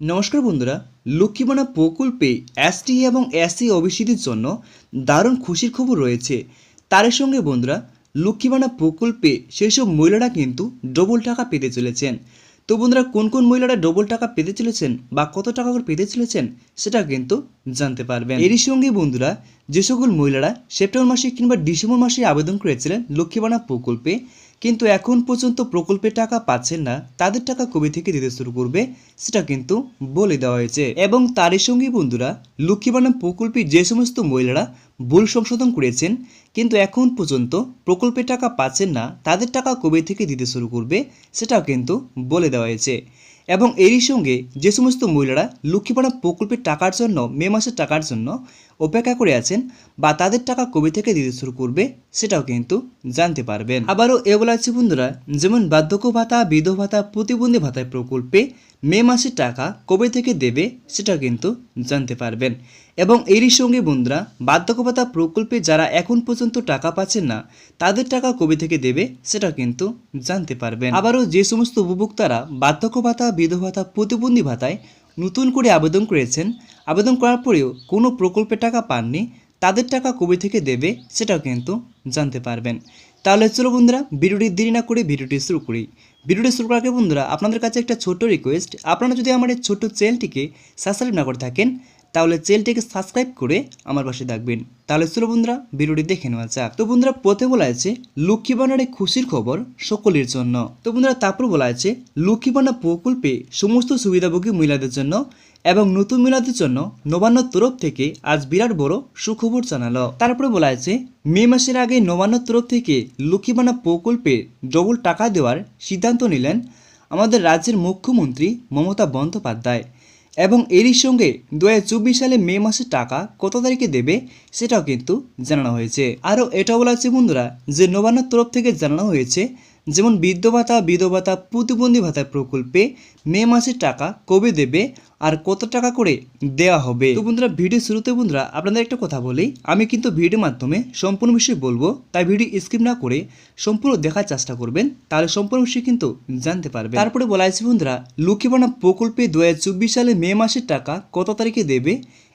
নমস্কার বন্ধুরা লক্ষ্মীবানা প্রকল্পে এসটি এবং এসসি ওবিসিদের জন্য দারুণ খুশির খবর রয়েছে। তার সঙ্গে বন্ধুরা লক্ষ্মীবানা প্রকল্পে সেই সব মহিলারা কিন্তু ডবল টাকা পেতে চলেছেন। তো বন্ধুরা, কোন কোন মহিলারা ডবল টাকা পেতে চলেছেন বা কত টাকা করে পেতে চলেছেন সেটা কিন্তু জানতে পারবেন। এরই সঙ্গে বন্ধুরা, যে সকল মহিলারা সেপ্টেম্বর মাসে কিংবা ডিসেম্বর মাসে আবেদন করেছিলেন লক্ষ্মীবানা প্রকল্পে কিন্তু এখন পর্যন্ত প্রকল্পের টাকা পাচ্ছেন না, তাদের টাকা কবে থেকে দিতে শুরু করবে, সেটা কিন্তু বলে দেওয়া হয়েছে। এবং তারই সঙ্গে বন্ধুরা লক্ষ্মীবানা প্রকল্পে যে সমস্ত মহিলারা ভুল সংশোধন করেছেন, কিন্তু এখন পর্যন্ত প্রকল্পের টাকা পাচ্ছেন না, তাদের টাকা কবে থেকে দিতে শুরু করবে, সেটাও কিন্তু বলে দেওয়া হয়েছে। এবং এরই সঙ্গে যে সমস্ত মহিলারা লক্ষ্মীপাড়া প্রকল্পের টাকার জন্য, মে মাসের টাকার জন্য অপেক্ষা করে আছেন বা তাদের টাকা কবে থেকে দিতে শুরু করবে সেটাও কিন্তু জানতে পারবেন। আবারও এ বলা আছে বন্ধুরা, যেমন বার্ধক্য ভাতা বিধবা ভাতা প্রতিবন্ধী ভাতায় প্রকল্পে মে মাসের টাকা কবে থেকে দেবে সেটা কিন্তু জানতে পারবেন। এবং এরই সঙ্গে বন্ধুরা বার্ধক্য ভাতা প্রকল্পে যারা এখন পর্যন্ত টাকা পাচ্ছেন না, তাদের টাকা কবে থেকে দেবে সেটা কিন্তু জানতে পারবেন। আবারও যে সমস্ত উপভোক্তারা বার্ধক্য ভাতা বিধবা ভাতা প্রতিবন্ধী ভাতায় নতুন করে আবেদন করেছেন। আবেদন করার পরেও কোনো প্রকল্পের টাকা পাননি। তাদের টাকা কবে থেকে দেবে সেটাও কিন্তু জানতে পারবেন। তাহলে চলো বন্ধুরা, ভিডিওটি দেরি না করে ভিডিওটি শুরু করি। ভিডিওটি শুরু করাকে বন্ধুরা, আপনাদের কাছে একটা ছোট্ট রিকোয়েস্ট আপনারা যদি আমার এই ছোট্ট চ্যানেলটিকে সাবস্ক্রাইব না করে থাকেন তাহলে চ্যানেলটিকে সাবস্ক্রাইব করে আমার পাশে থাকবেন। তাহলে চলো বন্ধুরা, ভিডিওটি দেখে নেওয়া যাক। তো বন্ধুরা, প্রথমে বলা আছে লক্ষ্মী ভাণ্ডারে খুশির খবর সকলের জন্য। তো বন্ধুরা, তারপর বলা আছে লক্ষ্মী ভাণ্ডার প্রকল্পে সমস্ত সুবিধাভোগী মহিলাদের জন্য এবং নতুন মহিলাদের জন্য নবান্ন তরফ থেকে আজ বিরাট বড় সুখবর জানালো। তারপরে বলা আছে মে মাসের আগে নবান্ন তরফ থেকে লক্ষ্মী ভাণ্ডার প্রকল্পে ডবল টাকা দেওয়ার সিদ্ধান্ত নিলেন আমাদের রাজ্যের মুখ্যমন্ত্রী মমতা বন্দ্যোপাধ্যায়। এবং এরই সঙ্গে দুহাজার চব্বিশ সালে মে মাসে টাকা কত তারিখে দেবে সেটাও কিন্তু জানানো হয়েছে। আরও এটাও বলা হচ্ছে বন্ধুরা যে নবান্নর তরফ থেকে জানানো হয়েছে যেমন বৃদ্ধ ভাতা, বিধবা ভাতা, প্রতিবন্ধী ভাতা প্রকল্পে মে মাসের টাকা কবে দেবে আর কত টাকা করে দেওয়া হবে? তো বন্ধুরা ভিডিও শুরুতে বন্ধুরা, আপনাদের একটা কথা বলি। আমি কিন্তু ভিডিওর মাধ্যমে সম্পূর্ণ বিষয় বলব, তাই ভিডিও স্কিপ না করে সম্পূর্ণ দেখার চেষ্টা করবেন, তাহলে সম্পূর্ণ বিষয় কিন্তু জানতে পারবেন। তারপরে বলা আছে বন্ধুরা, লক্ষ্মীবানা প্রকল্পে দুই হাজার চব্বিশ সালে মে মাসের টাকা কত তারিখে দেবে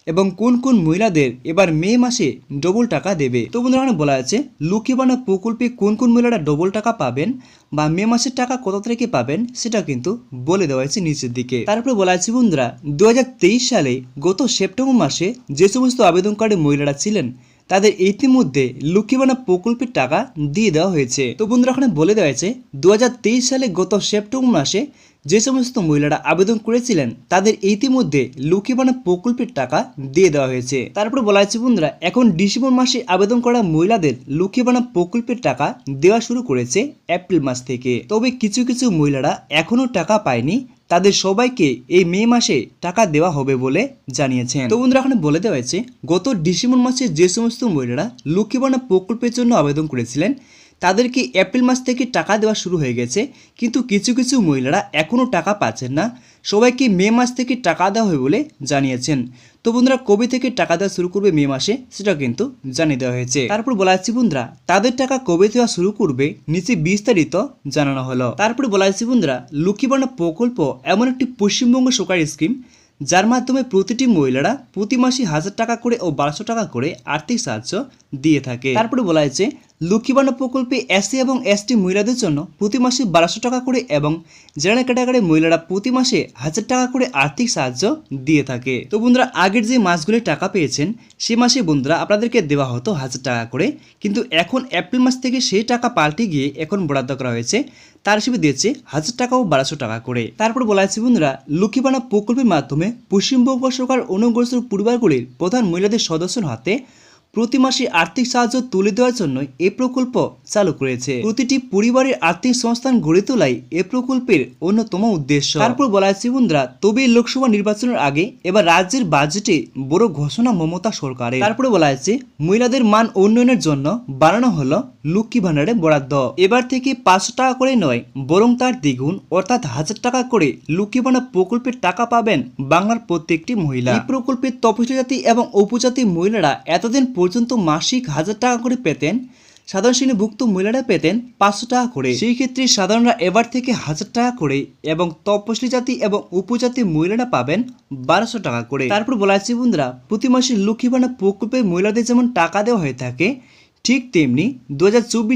এবং কোন কোন মহিলাদের এবার মে মাসে ডবল টাকা দেবে? তো বন্ধুরা, এখানে বলা আছে লক্ষ্মীবানা প্রকল্পে কোন কোন মহিলারা ডবল টাকা পাবেন বা মে মাসের টাকা কত তারিখে পাবেন, সেটা কিন্তু বলে দেওয়া হয়েছে নিচের দিকে। তারপরে বলা আছে, বন্ধুরা দুই হাজার তেইশ সালে গত সেপ্টেম্বর মাসে যে সমস্ত আবেদনকারী মহিলারা ছিলেন, তাদের ইতিমধ্যে লক্ষ্মীবানা প্রকল্পের টাকা দিয়ে দেওয়া হয়েছে। তো বন্ধুরা, এখানে বলে দেওয়া হয়েছে দুই হাজার তেইশ সালে গত সেপ্টেম্বর মাসে যে সমস্ত মহিলারা আবেদন করেছিলেন, তাদের ইতিমধ্যে লক্ষ্মীবানা প্রকল্পের টাকা দিয়ে দেওয়া হয়েছে। তারপরে বলা হয়েছে, বন্ধুরা, এখন ডিসেম্বর মাসে আবেদন করা মহিলাদের লক্ষ্মীবানা প্রকল্পের টাকা দেওয়া শুরু করেছে এপ্রিল মাস থেকে। তবে কিছু কিছু মহিলারা এখনও টাকা পায়নি। তাদের সবাইকে এই মে মাসে টাকা দেওয়া হবে বলে জানিয়েছেন। তো বন্ধুরা, এখানে বলে দেওয়া হয়েছে, গত ডিসেম্বর মাসে যে সমস্ত মহিলারা লক্ষ্মীবানা প্রকল্পের জন্য আবেদন করেছিলেন তাদেরকে এপ্রিল মাস থেকে টাকা দেওয়া শুরু হয়ে গেছে, কিন্তু কিছু কিছু মহিলারা এখনও টাকা পাচ্ছেন না। সবাইকে মে মাস থেকে টাকা দেওয়া হবে বলে জানিয়েছেন। তো বন্ধুরা, কবে থেকে টাকা দেওয়া শুরু করবে মে মাসে, সেটা কিন্তু জানিয়ে দেওয়া হয়েছে। তারপর বলা হচ্ছে, বন্ধুরা, তাদের টাকা কবে দেওয়া শুরু করবে, নিচে বিস্তারিত জানানো হলো। তারপরে বলা হচ্ছে, বন্ধুরা লক্ষ্মীবানা প্রকল্প এমন একটি পশ্চিমবঙ্গ সরকারি স্কিম, যার মাধ্যমে প্রতিটি মহিলারা প্রতি মাসে হাজার টাকা করে ও বারোশো টাকা করে আর্থিক সাহায্য দিয়ে থাকে। তারপরে বলা হয়েছে লক্ষ্মীবানা প্রকল্পে এসসি এবং এসটি মহিলাদের জন্য প্রতি মাসে বারোশো টাকা করে এবং জেনারেল ক্যাটাগরির মহিলারা প্রতি মাসে হাজার টাকা করে আর্থিক সাহায্য দিয়ে থাকে। তো বন্ধুরা, আগের যে মাসগুলি টাকা পেয়েছেন, সে মাসে বন্ধুরা আপনাদেরকে দেওয়া হতো হাজার টাকা করে। কিন্তু এখন এপ্রিল মাস থেকে সেই টাকা পাল্টে গিয়ে এখন বরাদ্দ করা হয়েছে। তার হিসেবে দিয়েছে হাজার টাকা ও বারোশো টাকা করে। তারপর বলা হয়েছে বন্ধুরা লক্ষ্মীবানা প্রকল্পের মাধ্যমে পশ্চিমবঙ্গ সরকার অনুগ্রস্ত পরিবারগুলির প্রধান মহিলাদের সদস্যর হাতে প্রতি মাসে আর্থিক সাহায্য তুলে দেওয়ার জন্য এ প্রকল্প চালু করেছে। প্রতিটি পরিবারের আর্থিক সংস্থান গড়ে তোলাই এ প্রকল্পের অন্যতম উদ্দেশ্য। তারপর বলা হয়েছে, বন্ধুরা, তবে লোকসভা নির্বাচনের আগে এবার রাজ্যের বাজেটে বড় ঘোষণা মমতা সরকারের। তারপরে বলা হয়েছে, মহিলাদের মান উন্নয়নের জন্য বাড়ানো হলো লক্ষ্মী ভাণ্ডারে বরাদ্দ। এবার থেকে পাঁচশো টাকা করে নয়, বরং তার দ্বিগুণ, অর্থাৎ হাজার টাকা করে লক্ষ্মী ভাণ্ডার প্রকল্পের টাকা পাবেন বাংলার প্রত্যেকটি মহিলা। এই প্রকল্পের তপশিলি জাতি এবং উপজাতি মহিলারা এতদিন পর্যন্ত মাসিক হাজার টাকা করে পেতেন, সাধারণ শ্রেণীভুক্ত মহিলারা পেতেন পাঁচশো টাকা করে। সেই ক্ষেত্রে সাধারণরা এবার থেকে হাজার টাকা করে এবং তপশিলি জাতি এবং উপজাতি মহিলারা পাবেন বারোশো টাকা করে। তারপর বলা আছে বন্ধুরা, প্রতি মাসে লক্ষ্মী প্রকল্পে মহিলাদের যেমন টাকা দেওয়া হয়ে থাকে ঠিক তেমনি দু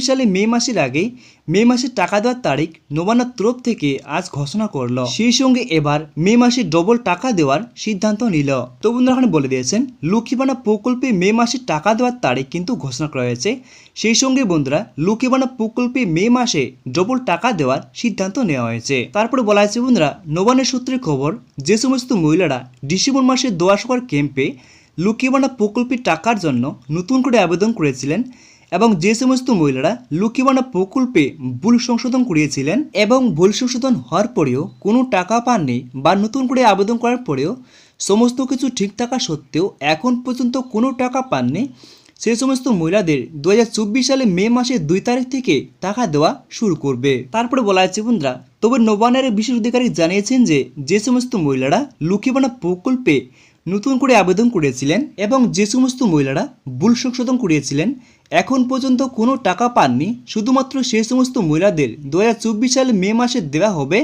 সালে মে মাসের আগেই মে মাসের টাকা দেওয়ার তারিখ নবান্নার তরফ থেকে আজ ঘোষণা করল। সেই সঙ্গে এবার মে মাসে ডবল টাকা দেওয়ার সিদ্ধান্ত নিল। তো বন্ধুরা বলে দিয়েছেন লক্ষ্মীবানা প্রকল্পে মে মাসে টাকা দেওয়ার তারিখ কিন্তু ঘোষণা করা হয়েছে। সেই সঙ্গে বন্ধুরা লক্ষ্মীবানা প্রকল্পে মে মাসে ডবল টাকা দেওয়ার সিদ্ধান্ত নেওয়া হয়েছে। তারপরে বলা হয়েছে বন্ধুরা, নবান্নের সূত্রের খবর, যে সমস্ত মহিলারা ডিসেম্বর মাসে দোয়া সবার ক্যাম্পে লক্ষ্মীবানা প্রকল্পের টাকার জন্য নতুন করে আবেদন করেছিলেন এবং যে সমস্ত মহিলারা লুকিবানা প্রকল্পে ভুল সংশোধন করিয়েছিলেন এবং ভুল সংশোধন হওয়ার পরেও কোনো টাকা পাননি বা নতুন করে আবেদন করার পরেও সমস্ত কিছু ঠিক থাকা সত্ত্বেও এখন পর্যন্ত কোনো টাকা পাননি। সেই সমস্ত মহিলাদের দু হাজার চব্বিশ সালে মে মাসের দুই তারিখ থেকে টাকা দেওয়া শুরু করবে। তারপরে বলা হয়েছে, বন্ধুরা, তবে নবান্নের বিশেষ অধিকারী জানিয়েছেন যে যে সমস্ত মহিলারা লক্ষ্মীবানা প্রকল্পে নতুন করে আবেদন করেছিলেন এবং যে সমস্ত মহিলারা ভুল সংশোধন করিয়েছিলেন, এখন পর্যন্ত কোনো টাকা পাননি। শুধুমাত্র সেই সমস্ত মহিলাদের দু সালে মে মাসে দেওয়া হবে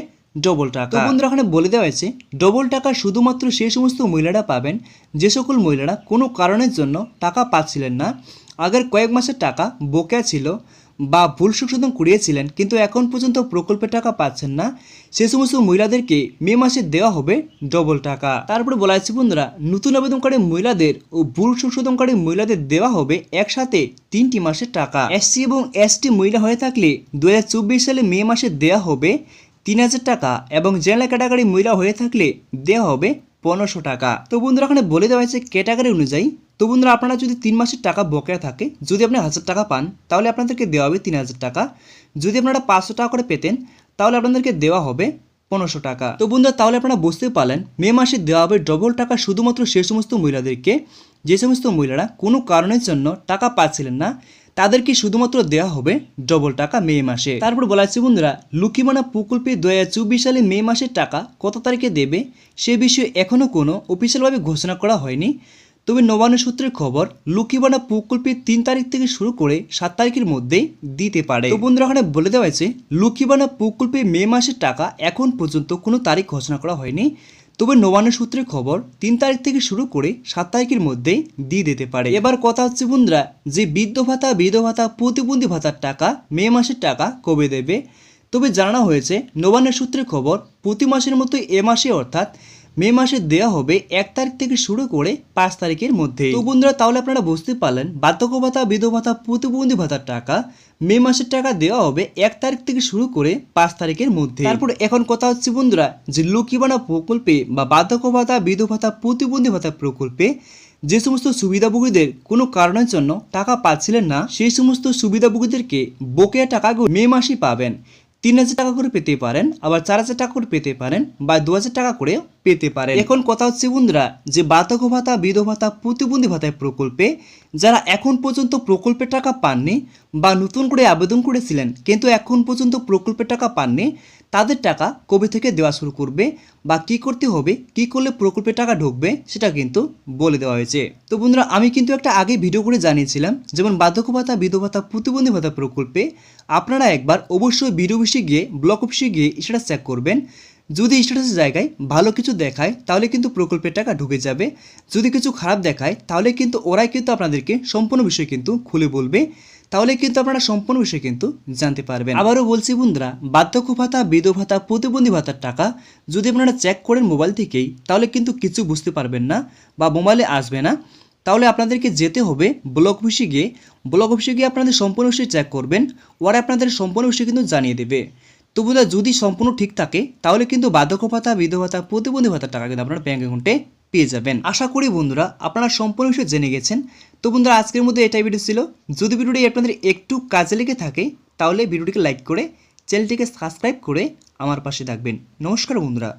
ডবল টাকা। বন্ধুরা, এখানে বলে দেওয়া হয়েছে, ডবল টাকা শুধুমাত্র সেই সমস্ত মহিলারা পাবেন, যে সকল মহিলারা কোনো কারণের জন্য টাকা পাচ্ছিলেন না। আগের কয়েক মাসের টাকা বকেয়া ছিল। বা ভুল সংশোধন করিয়েছিলেন, কিন্তু এখন পর্যন্ত প্রকল্পের টাকা পাচ্ছেন না। সে সমস্ত মহিলাদেরকে মে মাসে দেওয়া হবে ডবল টাকা। তারপরে বলা হচ্ছে বন্ধুরা, নতুন আবেদনকারী মহিলাদের ও ভুল সংশোধনকারী মহিলাদের দেওয়া হবে একসাথে তিনটি মাসের টাকা। এসসি এবং এসটি মহিলা হয়ে থাকলে দুই হাজার চব্বিশ সালে মে মাসে দেওয়া হবে তিন হাজার টাকা এবং জেনারেল ক্যাটাগরি মহিলা হয়ে থাকলে দেওয়া হবে পনেরোশো টাকা। তো বন্ধুরা, এখানে বলে দেওয়া হয়েছে ক্যাটাগরি অনুযায়ী। তো বন্ধুরা, আপনারা যদি তিন মাসের টাকা বকেয়া থাকে, যদি আপনি হাজার টাকা পান, তাহলে আপনাদেরকে দেওয়া হবে তিন হাজার টাকা। যদি আপনারা পাঁচশো টাকা করে পেতেন, তাহলে আপনাদেরকে দেওয়া হবে পনেরোশো টাকা। তো বন্ধুরা, তাহলে আপনারা বুঝতে পারলেন, মে মাসে দেওয়া হবে ডবল টাকা শুধুমাত্র সে সমস্ত মহিলাদেরকে। যে সমস্ত মহিলারা কোনো কারণের জন্য টাকা পাচ্ছিলেন না তাদেরকে শুধুমাত্র দেওয়া হবে ডবল টাকা মে মাসে। তারপর বলা হচ্ছে, বন্ধুরা, লুকিমানা প্রকল্পে দু হাজার সালে মে মাসের টাকা কত তারিখে দেবে সে বিষয়ে এখনও কোনো অফিসিয়ালভাবে ঘোষণা করা হয়নি। তবে নবান্ন সূত্রের খবর লক্ষ্মীবানা প্রকল্পে তিন তারিখ থেকে শুরু করে সাত তারিখের মধ্যেই দিতে পারে। বন্ধুরা এখানে বলে দেওয়া হয়েছে লুকিবানা প্রকল্পে মে মাসের টাকা এখন পর্যন্ত কোনো তারিখ ঘোষণা করা হয়নি। তবে নবান্ন সূত্রের খবর, তিন তারিখ থেকে শুরু করে সাত তারিখের মধ্যেই দিয়ে দিতে পারে। এবার কথা হচ্ছে বন্ধুরা, যে বৃদ্ধ ভাতা বিধ ভাতা, প্রতিবন্ধী ভাতার টাকা মে মাসের টাকা কবে দেবে? তবে জানা হয়েছে নবান্ন সূত্রের খবর, প্রতি মাসের মতো এ মাসে অর্থাৎ মে মাসে দেওয়া হবে এক তারিখ থেকে শুরু করে পাঁচ তারিখের মধ্যে। তো বন্ধুরা, তাহলে আপনারা বুঝতে পারলেন বার্ধক্য ভাতা বিধবা ভাতা প্রতিবন্ধী ভাতার টাকা মে মাসের টাকা দেওয়া হবে এক তারিখ থেকে শুরু করে পাঁচ তারিখের মধ্যে। তারপর এখন কথা হচ্ছে বন্ধুরা যে লক্ষ্মীবানা প্রকল্পে বা বার্ধক্য ভাতা বিধবা ভাতা প্রতিবন্ধী ভাতা প্রকল্পে যে সমস্ত সুবিধাভোগীদের কোনো কারণের জন্য টাকা পাচ্ছিলেন না, সেই সমস্ত সুবিধাভোগীদেরকে বকেয়া টাকাগুলো মে মাসেই পাবেন। তিন হাজার টাকা করে পেতে পারেন, আবার চার হাজার টাকা করে পেতে পারেন বা দু হাজার টাকা করে পেতে পারেন। এখন কথা হচ্ছে বন্ধুরা যে বার্ধক্য ভাতা বিধ ভাতা প্রতিবন্ধী ভাতায় প্রকল্পে যারা এখন পর্যন্ত প্রকল্পের টাকা পাননি বা নতুন করে আবেদন করেছিলেন, কিন্তু এখন পর্যন্ত প্রকল্পের টাকা পাননি তাদের টাকা কবে থেকে দেওয়া শুরু করবে বা কি করতে হবে, কি করলে প্রকল্পের টাকা ঢুকবে সেটা কিন্তু বলে দেওয়া হয়েছে। তো বন্ধুরা, আমি কিন্তু একটা আগে ভিডিও করে জানিয়েছিলাম, যেমন বার্ধক্য ভাতা বিধবা ভাতা প্রতিবন্ধী ভাতা প্রকল্পে আপনারা একবার অবশ্যই ভিডিও অফিসে গিয়ে, ব্লক অফিসে গিয়ে স্ট্যাটাস চেক করবেন। যদি স্ট্যাটাসের জায়গায় ভালো কিছু দেখায়, তাহলে কিন্তু প্রকল্পের টাকা ঢুকে যাবে। যদি কিছু খারাপ দেখায়, তাহলে কিন্তু ওরাই কিন্তু আপনাদেরকে সম্পূর্ণ বিষয় কিন্তু খুলে বলবে। তাহলে কিন্তু আপনারা সম্পূর্ণ বিষয় কিন্তু জানতে পারবেন। আবারও বলছি বন্ধুরা বার্ধক্য ভাতা বিধ ভাতা প্রতিবন্ধী ভাতার টাকা যদি আপনারা চেক করেন মোবাইল থেকেই, তাহলে কিন্তু কিছু বুঝতে পারবেন না বা মোবাইলে আসবে না। তাহলে আপনাদেরকে যেতে হবে ব্লক অফিসে গিয়ে। ব্লক অফিসে গিয়ে আপনাদের সম্পূর্ণ বিষয় চেক করবেন, ওরা আপনাদের সম্পূর্ণ বিষয় কিন্তু জানিয়ে দেবে। তো বন্ধুরা, যদি সম্পূর্ণ ঠিক থাকে, তাহলে কিন্তু বার্ধক্য ভাতা বিধ ভাতা প্রতিবন্ধী ভাতার টাকা কিন্তু আপনার ব্যাঙ্ক অ্যাকাউন্টে পেয়ে যাবেন। আশা করি বন্ধুরা আপনারা সম্পূর্ণ বিষয় জেনে গেছেন। তো বন্ধুরা, আজকের মধ্যে এটাই ভিডিও ছিল। যদি ভিডিওটি আপনাদের একটু কাজে লেগে থাকে, তাহলে ভিডিওটিকে লাইক করে চ্যানেলটিকে সাবস্ক্রাইব করে আমার পাশে থাকবেন। নমস্কার বন্ধুরা।